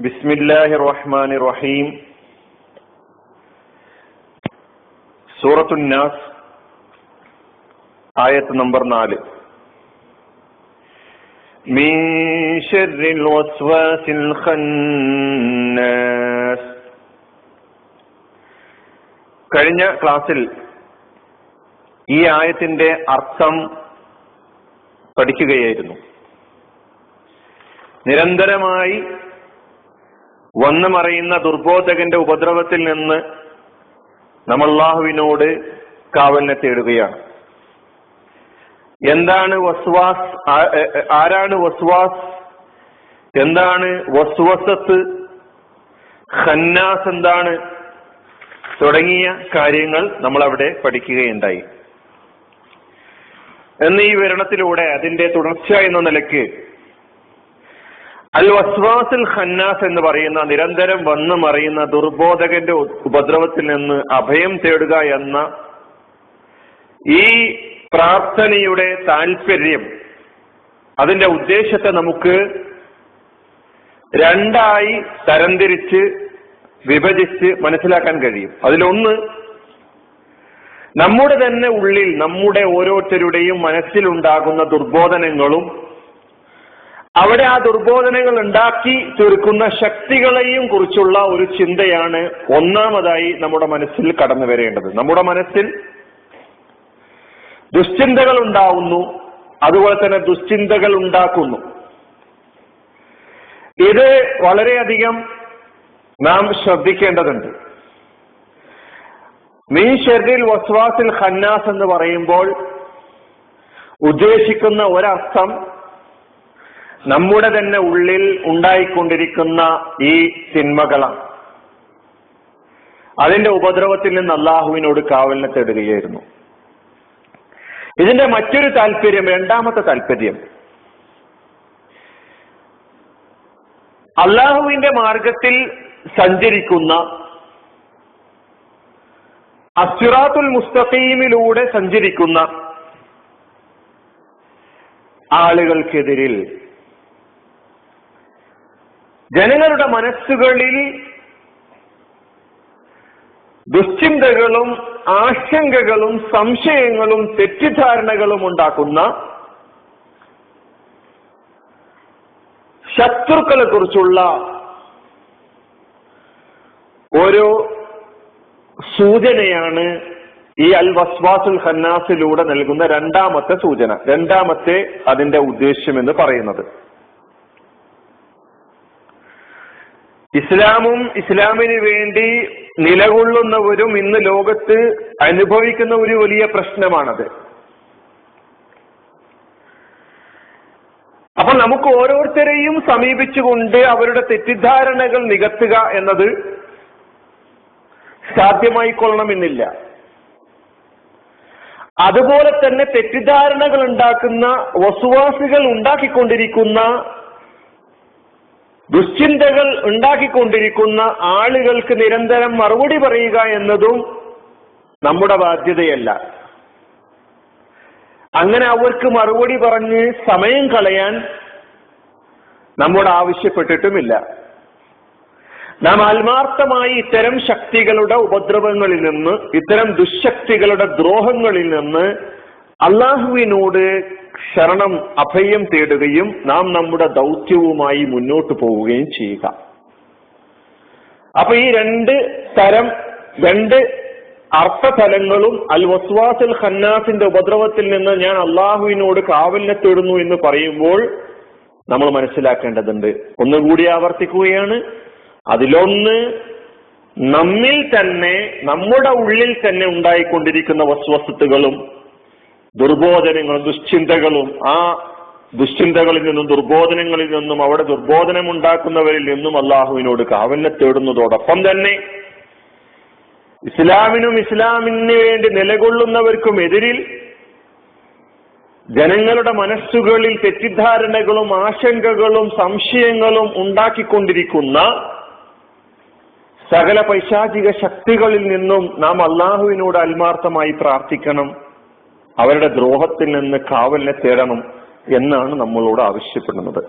بسم الله الرحمن الرحيم സൂറത്തു നാസ് ആയത്ത് നമ്പർ നാല് من شر الوسواس الخناس കഴിഞ്ഞ ക്ലാസ്സിൽ ഈ ആയത്തിന്റെ അർത്ഥം പഠിക്കുകയായിരുന്നു നിരന്തരമായി വന്നു ദുർബോധകന്റെ ഉപദ്രവത്തിൽ നിന്ന് നമ്മൾ അള്ളാഹുവിനോട് കാവലിനെ തേടുകയാണ്. എന്താണ് വസ്വാസ് ആരാണ് വസ്വാസ്? എന്താണ് വസ്വസത്ത്? ഖന്നാസ് എന്താണ്? തുടങ്ങിയ കാര്യങ്ങൾ നമ്മൾ അവിടെ പഠിക്കുകയുണ്ടായി. എന്ന ഈ വിവരണത്തിലൂടെ അതിന്റെ തുടർച്ച എന്ന നിലയ്ക്ക് അൽ വസ്വാസിൽ ഖന്നാസ് എന്ന് പറയുന്ന നിരന്തരം വന്നു മറിയുന്ന ദുർബോധകന്റെ ഉപദ്രവത്തിൽ നിന്ന് അഭയം തേടുക എന്ന ഈ പ്രാർത്ഥനയുടെ താൽപര്യം അതിന്റെ ഉദ്ദേശത്തെ നമുക്ക് രണ്ടായി തരംതിരിച്ച് വിഭജിച്ച് മനസ്സിലാക്കാൻ കഴിയും. അതിലൊന്ന് നമ്മുടെ തന്നെ ഉള്ളിൽ നമ്മുടെ ഓരോരുത്തരുടെയും മനസ്സിലുണ്ടാകുന്ന ദുർബോധനങ്ങളും അവിടെ ആ ദുർബോധനങ്ങൾ ഉണ്ടാക്കി തീർക്കുന്ന ശക്തികളെയും കുറിച്ചുള്ള ഒരു ചിന്തയാണ് ഒന്നാമതായി നമ്മുടെ മനസ്സിൽ കടന്നു വരേണ്ടത്. നമ്മുടെ മനസ്സിൽ ദുശ്ചിന്തകൾ ഉണ്ടാവുന്നു അതുപോലെ തന്നെ ദുശ്ചിന്തകൾ ഉണ്ടാക്കുന്നു. ഇത് വളരെയധികം നാം ശ്രദ്ധിക്കേണ്ടതുണ്ട്. മീ ഷെറിൽ വസ്വാസിൽ ഖന്നാസ് എന്ന് പറയുമ്പോൾ ഉദ്ദേശിക്കുന്ന ഒരർത്ഥം നമ്മുടെ തന്നെ ഉള്ളിൽ ഉണ്ടായിക്കൊണ്ടിരിക്കുന്ന ഈ തിന്മകളാണ്. അതിന്റെ ഉപദ്രവത്തിൽ നിന്ന് അള്ളാഹുവിനോട് കാവലിനെ തേടുകയായിരുന്നു. ഇതിന്റെ മറ്റൊരു താല്പര്യം രണ്ടാമത്തെ താല്പര്യം അള്ളാഹുവിന്റെ മാർഗത്തിൽ സഞ്ചരിക്കുന്ന അസുറാത്തുൽ മുസ്തഖീമിലൂടെ സഞ്ചരിക്കുന്ന ആളുകൾക്കെതിരിൽ ജനങ്ങളുടെ മനസ്സുകളിൽ ദുശ്ചിന്തകളും ആശങ്കകളും സംശയങ്ങളും തെറ്റിദ്ധാരണകളും ഉണ്ടാക്കുന്ന ശത്രുക്കളെ കുറിച്ചുള്ള ഒരു സൂചനയാണ് ഈ അൽ വസ്വാസുൽ ഖന്നാസിലൂടെ നൽകുന്ന രണ്ടാമത്തെ സൂചന. രണ്ടാമത്തെ അതിന്റെ ഉദ്ദേശ്യം എന്ന് പറയുന്നത്. ഇസ്ലാമും ഇസ്ലാമിന് വേണ്ടി നിലകൊള്ളുന്നവരും ഇന്ന് ലോകത്ത് അനുഭവിക്കുന്ന ഒരു വലിയ പ്രശ്നമാണത്. അപ്പോൾ നമുക്ക് ഓരോരുത്തരെയും സമീപിച്ചുകൊണ്ട് അവരുടെ തെറ്റിദ്ധാരണകൾ നികത്തുക എന്നത് സാധ്യമായിക്കൊള്ളണമെന്നില്ല. അതുപോലെ തന്നെ തെറ്റിദ്ധാരണകൾ ഉണ്ടാക്കുന്ന വസുവാസികൾ ഉണ്ടാക്കിക്കൊണ്ടിരിക്കുന്ന ദുശ്ചിന്തകൾ ഉണ്ടാക്കിക്കൊണ്ടിരിക്കുന്ന ആളുകൾക്ക് നിരന്തരം മറുപടി പറയുക എന്നതും നമ്മുടെ ബാധ്യതയല്ല. അങ്ങനെ അവർക്ക് മറുപടി പറഞ്ഞ് സമയം കളയാൻ നമ്മോട് ആവശ്യപ്പെട്ടിട്ടുമില്ല. നാം ആത്മാർത്ഥമായി ഇത്തരം ശക്തികളുടെ ഉപദ്രവങ്ങളിൽ നിന്ന് ഇത്തരം ദുശക്തികളുടെ ദ്രോഹങ്ങളിൽ നിന്ന് അള്ളാഹുവിനോട് ശരണം അഭയം തേടുകയും നാം നമ്മുടെ ദൗത്യവുമായി മുന്നോട്ട് പോവുകയും ചെയ്യുക. അപ്പൊ ഈ രണ്ട് തരം രണ്ട് അർത്ഥതലങ്ങളും അൽ വസ്വാസുൽ ഖന്നാസിന്റെ ഉപദ്രവത്തിൽ നിന്ന് ഞാൻ അള്ളാഹുവിനോട് കാവലിനെ തേടുന്നു എന്ന് പറയുമ്പോൾ നമ്മൾ മനസ്സിലാക്കേണ്ടതുണ്ട്. ഒന്നുകൂടി ആവർത്തിക്കുകയാണ്. അതിലൊന്ന് നമ്മിൽ തന്നെ നമ്മുടെ ഉള്ളിൽ തന്നെ ഉണ്ടായിക്കൊണ്ടിരിക്കുന്ന വസ്വസ്തുക്കളും ദുർബോധനങ്ങളും ദുശ്ചിന്തകളും ആ ദുശ്ചിന്തകളിൽ നിന്നും ദുർബോധനങ്ങളിൽ നിന്നും അവിടെ ദുർബോധനം ഉണ്ടാക്കുന്നവരിൽ നിന്നും അള്ളാഹുവിനോട് കാവലിനെ തേടുന്നതോടൊപ്പം തന്നെ ഇസ്ലാമിനും ഇസ്ലാമിന് വേണ്ടി നിലകൊള്ളുന്നവർക്കും എതിരിൽ ജനങ്ങളുടെ മനസ്സുകളിൽ തെറ്റിദ്ധാരണകളും ആശങ്കകളും സംശയങ്ങളും ഉണ്ടാക്കിക്കൊണ്ടിരിക്കുന്ന സകല പൈശാചിക ശക്തികളിൽ നിന്നും നാം അള്ളാഹുവിനോട് ആത്മാർത്ഥമായി പ്രാർത്ഥിക്കണം. അവരുടെ ദ്രോഹത്തിൽ നിന്ന് കാവലിനെ തേടണം എന്നാണ് നമ്മളോട് ആവശ്യപ്പെടുന്നത്.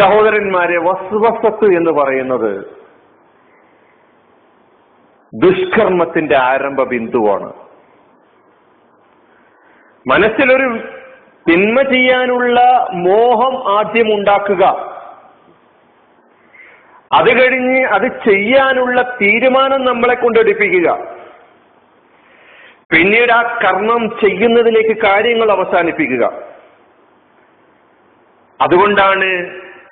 സഹോദരന്മാരെ വസ്വസത്ത് എന്ന് പറയുന്നത് ദുഷ്കർമ്മത്തിന്റെ ആരംഭ ബിന്ദുവാണ്. മനസ്സിലൊരു തിന്മ ചെയ്യാനുള്ള മോഹം ആദ്യം ഉണ്ടാക്കുക. അത് കഴിഞ്ഞ് അത് ചെയ്യാനുള്ള തീരുമാനം നമ്മളെ കൊണ്ടെടുപ്പിക്കുക പിന്നീട് ആ കർമ്മം ചെയ്യുന്നതിലേക്ക് കാര്യങ്ങൾ അവസാനിപ്പിക്കുക. അതുകൊണ്ടാണ്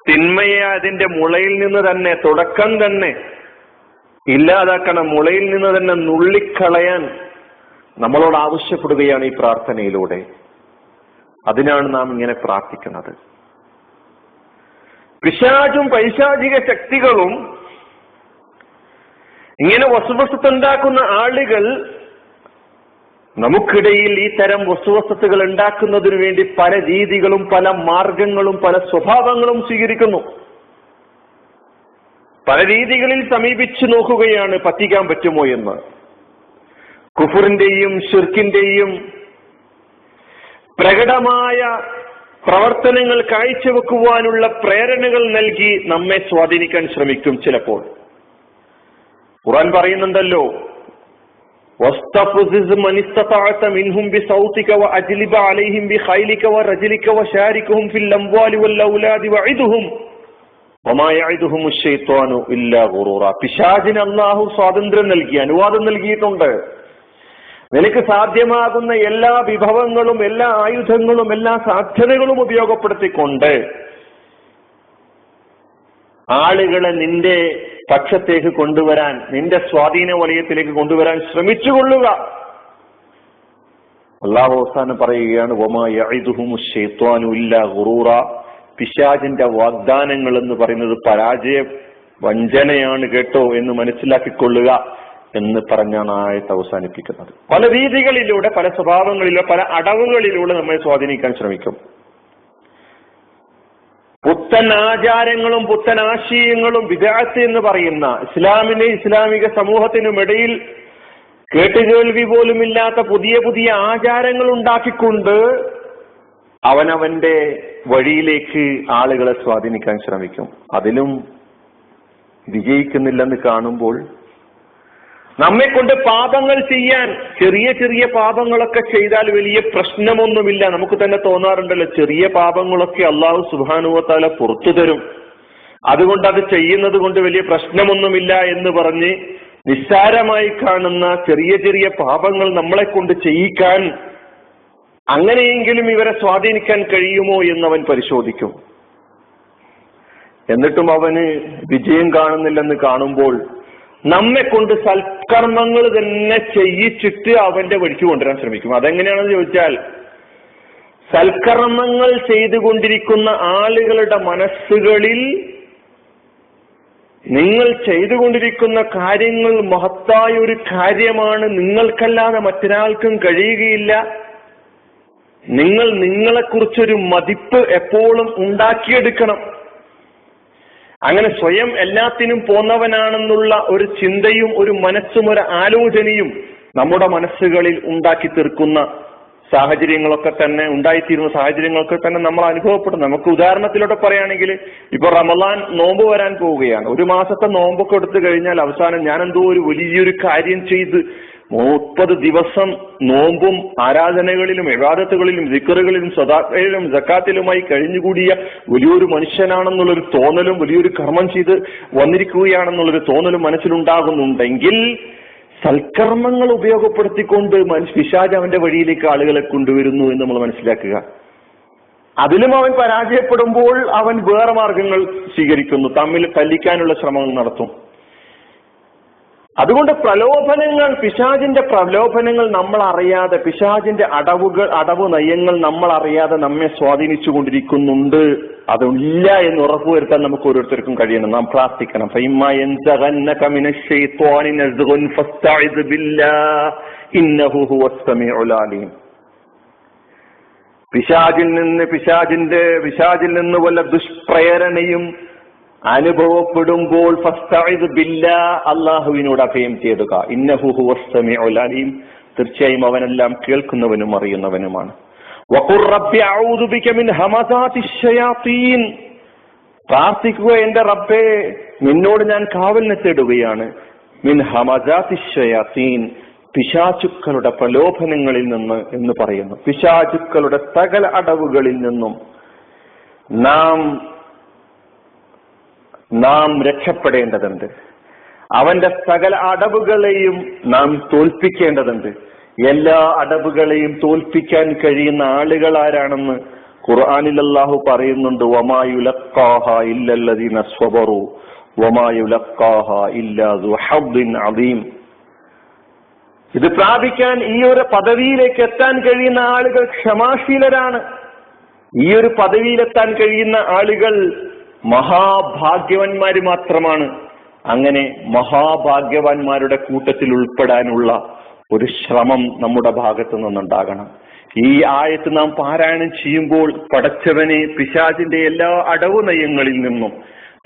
തിന്മയെ അതിന്റെ മുളയിൽ നിന്ന് തന്നെ തുടക്കം തന്നെ ഇല്ലാതാക്കണം മുളയിൽ നിന്ന് തന്നെ നുള്ളിക്കളയാൻ നമ്മളോട് ആവശ്യപ്പെടുകയാണ് ഈ പ്രാർത്ഥനയിലൂടെ. അതിനാണ് നാം ഇങ്ങനെ പ്രാർത്ഥിക്കുന്നത്. പിശാചും പൈശാചിക ശക്തികളും ഇങ്ങനെ വസുവസത്തുണ്ടാക്കുന്ന ആളുകൾ നമുക്കിടയിൽ ഈ തരം വസ്തുവസ്തുക്കൾ ഉണ്ടാക്കുന്നതിനു വേണ്ടി പല രീതികളും പല മാർഗങ്ങളും പല സ്വഭാവങ്ങളും സ്വീകരിക്കുന്നു. പല രീതികളിൽ സമീപിച്ചു നോക്കുകയാണ് പറ്റിക്കാൻ പറ്റുമോ എന്ന്. കുഫറിന്റെയും ഷിർക്കിന്റെയും പ്രകടമായ പ്രവർത്തനങ്ങൾ കാഴ്ചവെക്കുവാനുള്ള പ്രേരണകൾ നൽകി നമ്മെ സ്വാധീനിക്കാൻ ശ്രമിക്കും ചിലപ്പോൾ. ഖുറാൻ പറയുന്നുണ്ടല്ലോ واستفزز من استطعت منهم بصوتك واجلب عليهم بخيلك ورجلك وشاركهم في الاموال والاولاد وعدهم وما يعدهم الشيطان الا غرورا പിശാചിന് അള്ളാഹു സ്വാതന്ത്ര്യം നൽകി അനുവാദം നൽകിയിട്ടുണ്ട് നിനക്ക് സാധ്യമാകുന്ന എല്ലാ വിഭവങ്ങളും എല്ലാ ആയുധങ്ങളും എല്ലാ സാധ്യതകളും ഉപയോഗപ്പെടുത്തിക്കൊണ്ട് ആളുകളെ നിന്റെ പക്ഷത്തേക്ക് കൊണ്ടുവരാൻ നിന്റെ സ്വാധീന വലയത്തിലേക്ക് കൊണ്ടുവരാൻ ശ്രമിച്ചുകൊള്ളുക. അള്ളാഹു അവസാനം പറയുകയാണ് പിശാജിന്റെ വാഗ്ദാനങ്ങൾ എന്ന് പറയുന്നത് പരാജയ വഞ്ചനയാണ് കേട്ടോ എന്ന് മനസ്സിലാക്കിക്കൊള്ളുക എന്ന് പറഞ്ഞാണ് ആയത്ത് അവസാനിപ്പിക്കുന്നത്. പല രീതികളിലൂടെ പല സ്വഭാവങ്ങളിലൂടെ പല അടവുകളിലൂടെ നമ്മെ സ്വാധീനിക്കാൻ ശ്രമിക്കും. പുത്തൻ ആചാരങ്ങളും പുത്തൻ ആശയങ്ങളും വിദാത്ത് എന്ന് പറയുന്ന ഇസ്ലാമിനെ ഇസ്ലാമിക സമൂഹത്തിനുമിടയിൽ കേട്ടുകേൾവി പോലുമില്ലാത്ത പുതിയ പുതിയ ആചാരങ്ങൾ ഉണ്ടാക്കിക്കൊണ്ട് അവനവന്റെ വഴിയിലേക്ക് ആളുകളെ സ്വാധീനിക്കാൻ ശ്രമിക്കും. അതിലും വിജയിക്കുന്നില്ലെന്ന് കാണുമ്പോൾ നമ്മെ കൊണ്ട് പാപങ്ങൾ ചെയ്യാൻ ചെറിയ ചെറിയ പാപങ്ങളൊക്കെ ചെയ്താൽ വലിയ പ്രശ്നമൊന്നുമില്ല. നമുക്ക് തന്നെ തോന്നാറുണ്ടല്ലോ ചെറിയ പാപങ്ങളൊക്കെ അള്ളാഹു സുബാനുവത്താല പുറത്തു തരും. അതുകൊണ്ട് അത് ചെയ്യുന്നത് കൊണ്ട് വലിയ പ്രശ്നമൊന്നുമില്ല എന്ന് പറഞ്ഞ് നിസ്സാരമായി കാണുന്ന ചെറിയ ചെറിയ പാപങ്ങൾ നമ്മളെ കൊണ്ട് ചെയ്യിക്കാൻ അങ്ങനെയെങ്കിലും ഇവരെ സ്വാധീനിക്കാൻ കഴിയുമോ എന്ന് അവൻ പരിശോധിക്കും. എന്നിട്ടും അവന് വിജയം കാണുന്നില്ലെന്ന് കാണുമ്പോൾ നമ്മെ കൊണ്ട് സൽക്കർമ്മങ്ങൾ തന്നെ ചെയ്യിച്ചിട്ട് അവന്റെ വഴിക്ക് കൊണ്ടുവരാൻ ശ്രമിക്കും. അതെങ്ങനെയാണെന്ന് ചോദിച്ചാൽ സൽക്കർമ്മങ്ങൾ ചെയ്തുകൊണ്ടിരിക്കുന്ന ആളുകളുടെ മനസ്സുകളിൽ നിങ്ങൾ ചെയ്തുകൊണ്ടിരിക്കുന്ന കാര്യങ്ങൾ മഹത്തായ ഒരു കാര്യമാണ്. നിങ്ങൾക്കല്ലാതെ മറ്റൊരാൾക്കും കഴിയുകയില്ല. നിങ്ങൾ നിങ്ങളെക്കുറിച്ചൊരു മതിപ്പ് എപ്പോഴും ഉണ്ടാക്കിയെടുക്കണം. അങ്ങനെ സ്വയം എല്ലാത്തിനും പോന്നവനാണെന്നുള്ള ഒരു ചിന്തയും ഒരു മനസ്സും ഒരു ആലോചനയും നമ്മുടെ മനസ്സുകളിൽ ഉണ്ടാക്കി തീർക്കുന്ന സാഹചര്യങ്ങളൊക്കെ തന്നെ ഉണ്ടായിത്തീരുന്ന സാഹചര്യങ്ങളൊക്കെ തന്നെ നമ്മൾ അനുഭവപ്പെടുന്നു നമുക്ക് ഉദാഹരണത്തിലൂടെ പറയുകയാണെങ്കിൽ ഇപ്പൊ റമലാൻ നോമ്പ് വരാൻ പോവുകയാണ്. ഒരു മാസത്തെ നോമ്പൊക്കെ എടുത്തു കഴിഞ്ഞാൽ അവസാനം ഞാൻ എന്തോ ഒരു വലിയൊരു കാര്യം ചെയ്ത് മുപ്പത് ദിവസം നോമ്പും ആരാധനകളിലും വിവാദത്തുകളിലും ദിക്കറുകളിലും സദാക്കയിലും ജക്കാത്തിലുമായി കഴിഞ്ഞുകൂടിയ വലിയൊരു മനുഷ്യനാണെന്നുള്ളൊരു തോന്നലും വലിയൊരു കർമ്മം ചെയ്ത് വന്നിരിക്കുകയാണെന്നുള്ളൊരു തോന്നലും മനസ്സിലുണ്ടാകുന്നുണ്ടെങ്കിൽ സൽക്കർമ്മങ്ങൾ ഉപയോഗപ്പെടുത്തിക്കൊണ്ട് മനുഷ്യ പിശാജ് അവന്റെ വഴിയിലേക്ക് ആളുകളെ കൊണ്ടുവരുന്നു എന്ന് നമ്മൾ മനസ്സിലാക്കുക. അതിലും അവൻ പരാജയപ്പെടുമ്പോൾ അവൻ വേറെ മാർഗങ്ങൾ സ്വീകരിക്കുന്നു തമ്മിൽ തല്ലിക്കാനുള്ള ശ്രമങ്ങൾ നടത്തും. അതുകൊണ്ട് പ്രലോഭനങ്ങൾ പിശാചിന്റെ പ്രലോഭനങ്ങൾ നമ്മൾ അറിയാതെ പിശാചിന്റെ അടവുകൾ അടവ് നയങ്ങൾ നമ്മൾ അറിയാതെ നമ്മെ സ്വാധീനിച്ചു കൊണ്ടിരിക്കുന്നുണ്ട് അതില്ല എന്ന് ഉറപ്പുവരുത്താൻ നമുക്ക് ഓരോരുത്തർക്കും കഴിയണം. നാം പ്രാർത്ഥിക്കണം. പിശാചിൽ നിന്ന് പിശാജിന്റെ പിശാചിൽ നിന്ന് വല്ല ദുഷ്പ്രേരണയും അനുഭവപ്പെടുമ്പോൾ അള്ളാഹുവിനോട് അഭയം ചെയ്തുക ഇന്നഹുഹുലീം തീർച്ചയായും അവനെല്ലാം കേൾക്കുന്നവനും അറിയുന്നവനുമാണ്. പ്രാർത്ഥിക്കുക എന്റെ റബ്ബേ നിന്നോട് ഞാൻ കാവലിനെ തേടുകയാണ്. മിൻ ഹമജാതിശയാസീൻ പിശാചുക്കളുടെ പ്രലോഭനങ്ങളിൽ നിന്ന് എന്ന് പറയുന്നു. പിശാചുക്കളുടെ സകല അടവുകളിൽ നിന്നും നാം നാം രക്ഷപ്പെടേണ്ടതുണ്ട്. അവന്റെ സകല അടവുകളെയും നാം തോൽപ്പിക്കേണ്ടതുണ്ട്. എല്ലാ അടവുകളെയും തോൽപ്പിക്കാൻ കഴിയുന്ന ആളുകൾ ആരാണെന്ന് ഖുർആാനിൽ അല്ലാഹു പറയുന്നുണ്ട്. വമായുലക്കാഹ ഇല്ലല്ലദീന സ്വബറു. വമായുലക്കാഹ അദീം. ഇത് പ്രാപിക്കാൻ ഈ ഒരു പദവിയിലേക്ക് എത്താൻ കഴിയുന്ന ആളുകൾ ക്ഷമാശീലരാണ്. ഈ ഒരു പദവിയിലെത്താൻ കഴിയുന്ന ആളുകൾ മഹാഭാഗ്യവന്മാര് മാത്രമാണ്. അങ്ങനെ മഹാഭാഗ്യവാന്മാരുടെ കൂട്ടത്തിൽ ഉൾപ്പെടാനുള്ള ഒരു ശ്രമം നമ്മുടെ ഭാഗത്തു നിന്നുണ്ടാകണം. ഈ ആയത്ത് നാം പാരായണം ചെയ്യുമ്പോൾ പടച്ചവനെ പിശാചിന്റെ എല്ലാ അടവു നയങ്ങളിൽ നിന്നും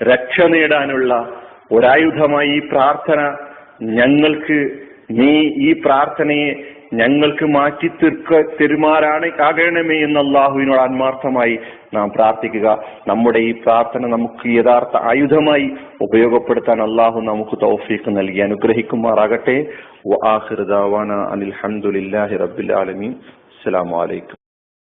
രക്ഷ നേടാനുള്ള ഒരായുധമായി ഈ പ്രാർത്ഥന ഞങ്ങൾക്ക് നീ ഈ പ്രാർത്ഥനയെ ഞങ്ങൾക്ക് മാറ്റി തീർക്ക തെരുമാറാണ് ആകണമേ എന്ന് അള്ളാഹുവിനോട് ആത്മാർത്ഥമായി നാം പ്രാർത്ഥിക്കുക. നമ്മുടെ ഈ പ്രാർത്ഥന നമുക്ക് യഥാർത്ഥ ആയുധമായി ഉപയോഗപ്പെടുത്താൻ അള്ളാഹു നമുക്ക് തൗഫീഖ് നൽകി അനുഗ്രഹിക്കുമാറാകട്ടെ. അനിൽ ഹംദുലില്ലാഹി റബ്ബിൽ ആലമീൻ. അസ്സലാമു അലൈക്കും.